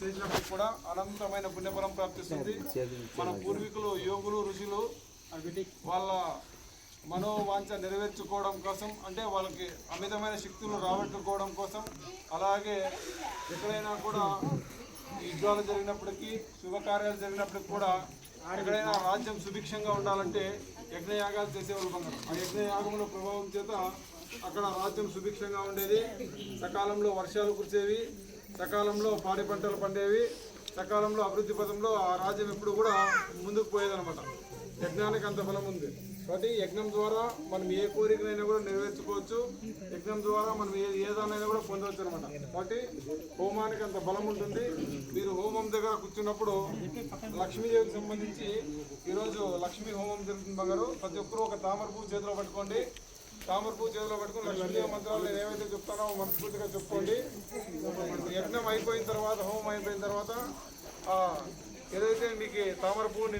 చేసినప్పుడు కూడా అనంతమైన పుణ్యఫలం ప్రాప్తిస్తుంది. మన పూర్వీకులు యోగులు ఋషులు వాళ్ళ మనోవాంఛ నెరవేర్చుకోవడం కోసం అంటే వాళ్ళకి అమితమైన శక్తులు రాబట్టుకోవడం కోసం అలాగే ఎక్కడైనా కూడా యుద్ధాలు జరిగినప్పటికీ శుభకార్యాలు జరిగినప్పటికీ కూడా ఎక్కడైనా రాజ్యం సుభిక్షంగా ఉండాలంటే యజ్ఞయాగాలు చేసేవాళ్ళు ఆ యజ్ఞయాగముల ప్రభావం చేత అక్కడ రాజ్యం సుభిక్షంగా ఉండేది. సకాలంలో వర్షాలు కురిసేవి సకాలంలో పాడి పంటలు పండేవి సకాలంలో అభివృద్ధి పదంలో ఆ రాజ్యం ఎప్పుడు కూడా ముందుకు పోయేదనమాట యజ్ఞానికి అంత బలం ఉంది. కాబట్టి యజ్ఞం ద్వారా మనం ఏ కోరికనైనా కూడా నెరవేర్చుకోవచ్చు. యజ్ఞం ద్వారా మనం ఏ ఏదానైనా కూడా పొందవచ్చు అనమాట కాబట్టి హోమానికి అంత బలం ఉంటుంది. మీరు హోమం దగ్గర కూర్చున్నప్పుడు లక్ష్మీదేవికి సంబంధించి ఈరోజు లక్ష్మీ హోమం జరుగుతుంది బంగారు. ప్రతి ఒక్కరూ ఒక తామర పువ్వు చేతిలో పట్టుకోండి. తామరపూ చేతిలో పట్టుకుని లక్ష్మీదేవి మంత్రాలు నేను ఏవైతే చెప్తానో మనస్ఫూర్తిగా చెప్పుకోండి. యజ్ఞం అయిపోయిన తర్వాత హోమం అయిపోయిన తర్వాత ఆ, ఏదైతే మీకు తామర పువ్వు